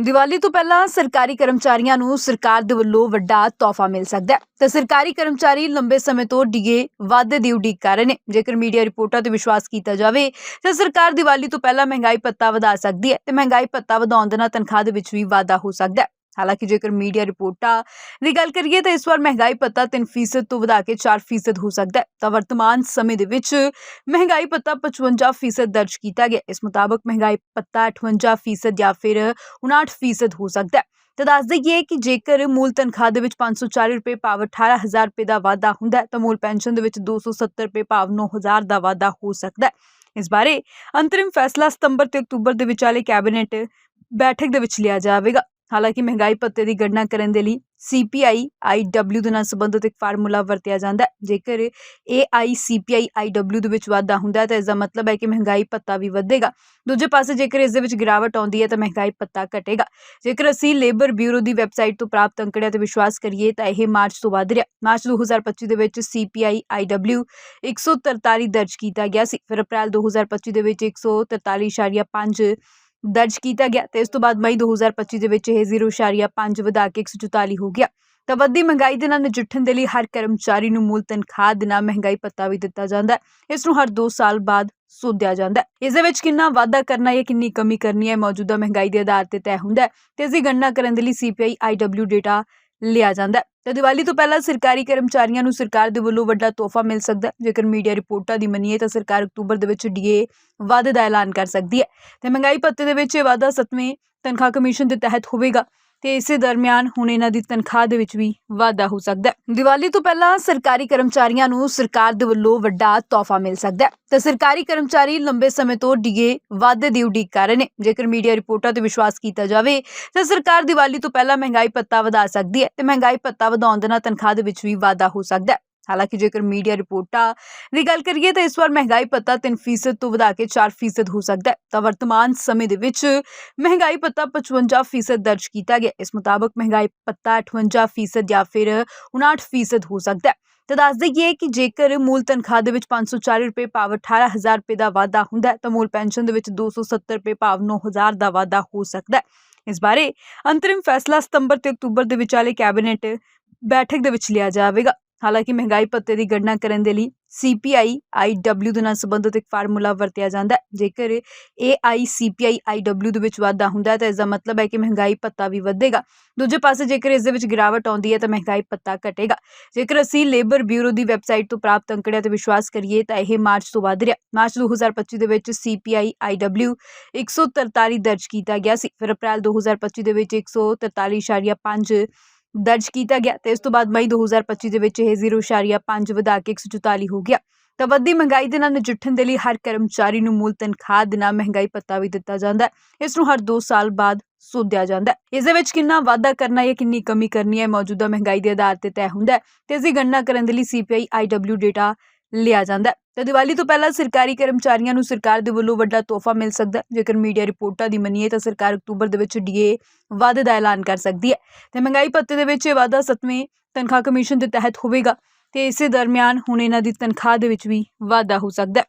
ਦੀਵਾਲੀ ਤੋਂ ਪਹਿਲਾਂ ਸਰਕਾਰੀ ਕਰਮਚਾਰੀਆਂ ਨੂੰ ਸਰਕਾਰ ਦੇ ਵੱਲੋਂ ਵੱਡਾ ਤੋਹਫਾ ਮਿਲ ਸਕਦਾ ਹੈ। ਤੇ ਸਰਕਾਰੀ ਕਰਮਚਾਰੀ ਲੰਬੇ ਸਮੇਂ ਤੋਂ ਡਿਗੇ ਵਾਧੇ ਦੀ ਉਡੀਕ ਕਰ ਰਹੇ ਨੇ। ਜੇਕਰ ਮੀਡੀਆ ਰਿਪੋਰਟਾਂ ਤੇ ਵਿਸ਼ਵਾਸ ਕੀਤਾ ਜਾਵੇ, ਤਾਂ ਸਰਕਾਰ ਦੀਵਾਲੀ ਤੋਂ ਪਹਿਲਾਂ ਮਹਿੰਗਾਈ ਭੱਤਾ ਵਧਾ ਸਕਦੀ ਹੈ ਤੇ ਮਹਿੰਗਾਈ ਭੱਤਾ ਵਧਾਉਣ ਦੇ ਨਾਲ ਤਨਖਾਹ ਦੇ ਵਿੱਚ ਵੀ ਵਾਧਾ ਹੋ ਸਕਦਾ ਹੈ। ਹਾਲਾਂਕਿ ਜੇਕਰ ਮੀਡੀਆ ਰਿਪੋਰਟਾਂ ਦੀ ਗੱਲ ਕਰੀਏ ਤਾਂ ਇਸ ਵਾਰ ਮਹਿੰਗਾਈ ਪੱਤਾ 3% ਤੋਂ ਵਧਾ ਕੇ 4% ਹੋ ਸਕਦਾ ਹੈ। ਤਾਂ ਵਰਤਮਾਨ ਸਮੇਂ ਦੇ ਵਿੱਚ ਮਹਿੰਗਾਈ ਪੱਤਾ 55% ਦਰਜ ਕੀਤਾ ਗਿਆ। ਇਸ ਮੁਤਾਬਕ ਮਹਿੰਗਾਈ ਪੱਤਾ 58% ਜਾਂ ਫਿਰ 59% ਹੋ ਸਕਦਾ ਹੈ। ਤਾਂ ਦੱਸ ਦਈਏ ਕਿ ਜੇਕਰ ਮੂਲ ਤਨਖਾਹ ਦੇ ਵਿੱਚ 540 ਰੁਪਏ ਭਾਵ 18000 ਰੁਪਏ ਦਾ ਵਾਧਾ ਹੁੰਦਾ ਹੈ, ਤਾਂ ਮੂਲ ਪੈਨਸ਼ਨ ਦੇ ਵਿੱਚ 270 ਰੁਪਏ ਭਾਵ 9000 ਦਾ ਵਾਧਾ ਹੋ ਸਕਦਾ ਹੈ। ਇਸ ਬਾਰੇ ਅੰਤਰਿਮ ਫੈਸਲਾ ਸਤੰਬਰ ਤੇ ਅਕਤੂਬਰ ਦੇ ਵਿਚਾਲੇ ਕੈਬਨਿਟ ਬੈਠਕ ਦੇ ਵਿੱਚ ਲਿਆ ਜਾਵੇਗਾ। ਹਾਲਾਂਕਿ ਮਹਿੰਗਾਈ ਭੱਤੇ ਦੀ ਗਣਨਾ ਕਰਨ ਦੇ ਲਈ CPI IW ਦੇ ਨਾਲ ਸੰਬੰਧਿਤ ਇੱਕ ਫਾਰਮੂਲਾ ਵਰਤਿਆ ਜਾਂਦਾ ਹੈ। ਜੇਕਰ AI CPI IW ਦੇ ਵਿੱਚ ਵਾਧਾ ਹੁੰਦਾ ਹੈ, ਤਾਂ ਇਸ ਦਾ ਮਤਲਬ ਹੈ ਕਿ ਮਹਿੰਗਾਈ ਭੱਤਾ ਵੀ ਵਧੇਗਾ। ਦੂਜੇ ਪਾਸੇ ਜੇਕਰ ਇਸ ਦੇ ਵਿੱਚ ਗਿਰਾਵਟ ਆਉਂਦੀ ਹੈ, ਤਾਂ ਮਹਿੰਗਾਈ ਭੱਤਾ ਘਟੇਗਾ। ਜੇਕਰ ਅਸੀਂ ਲੇਬਰ ਬਿਊਰੋ ਦੀ ਵੈਬਸਾਈਟ ਤੋਂ ਪ੍ਰਾਪਤ ਅੰਕੜਿਆਂ ਤੇ ਵਿਸ਼ਵਾਸ ਕਰੀਏ, ਤਾਂ ਇਹ ਮਾਰਚ ਤੋਂ ਵਧ ਰਿਹਾ। ਮਾਰਚ 2025 ਦੇ ਵਿੱਚ CPI IW 143 ਦਰਜ ਕੀਤਾ ਗਿਆ ਸੀ। ਫਿਰ ਅਪ੍ਰੈਲ 2025 ਦੇ ਵਿੱਚ 143.5 ਦਰਜ ਕੀਤਾ ਗਿਆ ਤੇ ਇਸ ਤੋਂ ਬਾਅਦ ਮਈ 2025 ਦੇ ਵਿੱਚ ਇਹ 0.5 ਵਧਾ ਕੇ 144 ਹੋ ਗਿਆ। ਤਾਂ ਵੱਧਦੀ ਮਹਿੰਗਾਈ ਦੇ ਨਾਲ ਨਜਿੱਠਣ ਦੇ ਲਈ ਹਰ ਕਰਮਚਾਰੀ ਨੂੰ ਮੂਲ ਤਨਖਾਹ ਦੇ ਨਾਲ ਮਹਿੰਗਾਈ ਪੱਤਾ ਵੀ ਦਿੱਤਾ ਜਾਂਦਾ ਹੈ। ਇਸ ਨੂੰ ਹਰ 2 ਸਾਲ ਬਾਅਦ ਸੋਧਿਆ ਜਾਂਦਾ ਹੈ। ਇਸ ਦੇ ਵਿੱਚ ਕਿੰਨਾ ਵਾਧਾ ਕਰਨਾ ਹੈ ਕਿੰਨੀ ਕਮੀ ਕਰਨੀ ਹੈ ਮੌਜੂਦਾ ਮਹਿੰਗਾਈ ਦੇ ਆਧਾਰ ਤੇ ਤੈਅ ਹੁੰਦਾ ਹੈ। ਤੇ ਇਸ ਦੀ ਗਣਨਾ ਕਰਨ ਦੇ ਲਈ CPI IW ਡੇਟਾ ਲਿਆ ਜਾਂਦਾ ਹੈ। ਤੇ ਦੀਵਾਲੀ ਤੋਂ ਪਹਿਲਾਂ ਸਰਕਾਰੀ ਕਰਮਚਾਰੀਆਂ ਨੂੰ ਸਰਕਾਰ ਦੇ ਵੱਲੋਂ ਵੱਡਾ ਤੋਹਫਾ ਮਿਲ ਸਕਦਾ ਹੈ। ਜੇਕਰ ਮੀਡੀਆ ਰਿਪੋਰਟਾਂ ਦੀ ਮੰਨੀਏ ਤਾਂ ਸਰਕਾਰ ਅਕਤੂਬਰ ਦੇ ਵਿੱਚ ਡੀਏ ਵਾਧੇ ਦਾ ਐਲਾਨ ਕਰ ਸਕਦੀ ਹੈ। ਤੇ ਮਹਿੰਗਾਈ ਭੱਤੇ ਦੇ ਵਿੱਚ ਇਹ ਵਾਧਾ 7ਵੇਂ ਤਨਖਾਹ ਕਮਿਸ਼ਨ ਦੇ ਤਹਿਤ ਹੋਵੇਗਾ। ਤੇ ਇਸੇ ਦਰਮਿਆਨ ਹੁਣ ਇਹਨਾਂ ਦੀ ਤਨਖਾਹ ਦੇ ਵਿੱਚ ਵੀ ਵਾਧਾ ਹੋ ਸਕਦਾ ਹੈ। ਦੀਵਾਲੀ ਤੋਂ ਪਹਿਲਾਂ ਸਰਕਾਰੀ ਕਰਮਚਾਰੀਆਂ ਨੂੰ ਸਰਕਾਰ ਦੇ ਵੱਲੋਂ ਵੱਡਾ ਤੋਹਫਾ ਮਿਲ ਸਕਦਾ ਹੈ। ਤੇ ਸਰਕਾਰੀ ਕਰਮਚਾਰੀ ਲੰਬੇ ਸਮੇਂ ਤੋਂ ਡੀਏ ਵਾਧੇ ਦੀ ਉਡੀਕ ਕਰ ਰਹੇ ਨੇ। ਜੇਕਰ ਮੀਡੀਆ ਰਿਪੋਰਟਾਂ ਤੇ ਵਿਸ਼ਵਾਸ ਕੀਤਾ ਜਾਵੇ, ਤਾਂ ਸਰਕਾਰ ਦੀਵਾਲੀ ਤੋਂ ਪਹਿਲਾਂ ਮਹਿੰਗਾਈ ਭੱਤਾ ਵਧਾ ਸਕਦੀ ਹੈ ਤੇ ਮਹਿੰਗਾਈ ਭੱਤਾ ਵਧਾਉਣ ਦੇ ਨਾਲ ਤਨਖਾਹ ਦੇ ਵਿੱਚ ਵੀ ਵਾਧਾ ਹੋ ਸਕਦਾ ਹੈ। ਹਾਲਾਂਕਿ ਜੇਕਰ ਮੀਡੀਆ ਰਿਪੋਰਟਾਂ ਦੀ ਗੱਲ ਕਰੀਏ ਤਾਂ ਇਸ ਵਾਰ ਮਹਿੰਗਾਈ ਭੱਤਾ 3% ਤੋਂ ਵਧਾ ਕੇ 4% ਹੋ ਸਕਦਾ ਹੈ ਤਾਂ ਵਰਤਮਾਨ ਸਮੇਂ ਦੇ ਵਿੱਚ ਮਹਿੰਗਾਈ ਭੱਤਾ 55% ਦਰਜ ਕੀਤਾ ਗਿਆ ਇਸ ਮੁਤਾਬਕ ਮਹਿੰਗਾਈ ਭੱਤਾ 58% ਜਾਂ ਫਿਰ 59% ਹੋ ਸਕਦਾ ਹੈ ਤਾਂ ਦੱਸ ਦਈਏ ਕਿ ਜੇਕਰ ਮੂਲ ਤਨਖਾਹ ਦੇ ਵਿੱਚ 540 ਰੁਪਏ ਭਾਵ 18000 ਰੁਪਏ ਦਾ ਵਾਧਾ ਹੁੰਦਾ ਹੈ ਤਾਂ ਮੂਲ ਪੈਨਸ਼ਨ ਦੇ ਵਿੱਚ 270 ਰੁਪਏ ਭਾਵ 9000 ਦਾ ਵਾਧਾ ਹੋ ਸਕਦਾ ਹੈ ਇਸ ਬਾਰੇ ਅੰਤਰਿਮ ਫੈਸਲਾ ਸਤੰਬਰ ਤੇ ਅਕਤੂਬਰ ਦੇ ਵਿਚਾਲੇ ਕੈਬਨਿਟ ਬੈਠਕ ਦੇ ਵਿੱਚ ਲਿਆ ਜਾਵੇਗਾ ਹਾਲਾਂਕਿ ਮਹਿੰਗਾਈ ਭੱਤੇ ਦੀ ਗਣਨਾ ਕਰਨ ਦੇ ਲਈ CPI IW ਦੇ ਨਾਲ ਸੰਬੰਧਿਤ ਇੱਕ ਫਾਰਮੂਲਾ ਵਰਤਿਆ ਜਾਂਦਾ ਹੈ। ਜੇਕਰ AI CPI IW ਦੇ ਵਿੱਚ ਵਾਧਾ ਹੁੰਦਾ ਹੈ, ਤਾਂ ਇਸ ਦਾ ਮਤਲਬ ਹੈ ਕਿ ਮਹਿੰਗਾਈ ਭੱਤਾ ਵੀ ਵਧੇਗਾ। ਦੂਜੇ ਪਾਸੇ ਜੇਕਰ ਇਸ ਦੇ ਵਿੱਚ ਗਿਰਾਵਟ ਆਉਂਦੀ ਹੈ, ਤਾਂ ਮਹਿੰਗਾਈ ਭੱਤਾ ਘਟੇਗਾ। ਜੇਕਰ ਅਸੀਂ ਲੇਬਰ ਬਿਊਰੋ ਦੀ ਵੈਬਸਾਈਟ ਤੋਂ ਪ੍ਰਾਪਤ ਅੰਕੜਿਆਂ ਤੇ ਵਿਸ਼ਵਾਸ ਕਰੀਏ, ਤਾਂ ਇਹ ਮਾਰਚ ਤੋਂ ਵਧ ਰਿਹਾ। ਮਾਰਚ 2025 ਦੇ ਵਿੱਚ CPI IW 143 ਦਰਜ ਕੀਤਾ ਗਿਆ ਸੀ। ਫਿਰ ਅਪ੍ਰੈਲ 2025 ਦੇ ਵਿੱਚ 143.5 ਦਰਜ ਕੀਤਾ ਗਿਆ ਤੇ ਇਸ ਤੋਂ ਬਾਅਦ ਮਈ 2025 ਦੇ ਵਿੱਚ ਇਹ 0.5 ਵਧਾ ਕੇ 144 ਹੋ ਗਿਆ। ਤਾਂ ਵੱਧਦੀ ਮਹਿੰਗਾਈ ਦੇ ਨਾਲ ਨਜਿੱਠਣ ਦੇ ਲਈ ਹਰ ਕਰਮਚਾਰੀ ਨੂੰ ਮੂਲ ਤਨਖਾਹ ਦੇ ਨਾਲ ਮਹਿੰਗਾਈ ਭੱਤਾ ਵੀ ਦਿੱਤਾ ਜਾਂਦਾ ਹੈ। ਇਸ ਨੂੰ ਹਰ 2 ਸਾਲ ਬਾਅਦ ਸੋਧਿਆ ਜਾਂਦਾ ਹੈ। ਇਸ ਦੇ ਵਿੱਚ ਕਿੰਨਾ ਵਾਧਾ ਕਰਨਾ ਹੈ ਕਿੰਨੀ ਕਮੀ ਕਰਨੀ ਹੈ ਮੌਜੂਦਾ ਮਹਿੰਗਾਈ ਦੇ ਆਧਾਰ ਤੇ ਤੈਅ ਹੁੰਦਾ ਹੈ। ਤੇ ਇਸ ਦੀ ਗਣਨਾ ਕਰਨ ਦੇ ਲਈ CPI IW ਡੇਟਾ ਲਿਆ ਜਾਂਦਾ ਹੈ। ਤਾਂ ਦੀਵਾਲੀ ਤੋਂ ਪਹਿਲਾਂ ਸਰਕਾਰੀ ਕਰਮਚਾਰੀਆਂ ਨੂੰ ਸਰਕਾਰ ਦੇ ਵੱਲੋਂ ਵੱਡਾ ਤੋਹਫਾ ਮਿਲ ਸਕਦਾ ਜੇਕਰ ਮੀਡੀਆ ਰਿਪੋਰਟਾਂ ਦੀ ਮੰਨੀਏ ਤਾਂ ਸਰਕਾਰ ਅਕਤੂਬਰ ਦੇ ਵਿੱਚ ਡੀਏ ਵਾਧੇ ਦਾ ਐਲਾਨ ਕਰ ਸਕਦੀ ਹੈ। ਤੇ ਮਹਿੰਗਾਈ ਭੱਤੇ ਦੇ ਵਿੱਚ ਇਹ ਵਾਧਾ 7ਵੇਂ ਤਨਖਾਹ ਕਮਿਸ਼ਨ ਦੇ ਤਹਿਤ ਹੋਵੇਗਾ ਤੇ ਇਸੇ ਦਰਮਿਆਨ ਹੁਣ ਇਹਨਾਂ ਦੀ ਤਨਖਾਹ ਦੇ ਵਿੱਚ ਵੀ ਵਾਧਾ ਹੋ ਸਕਦਾ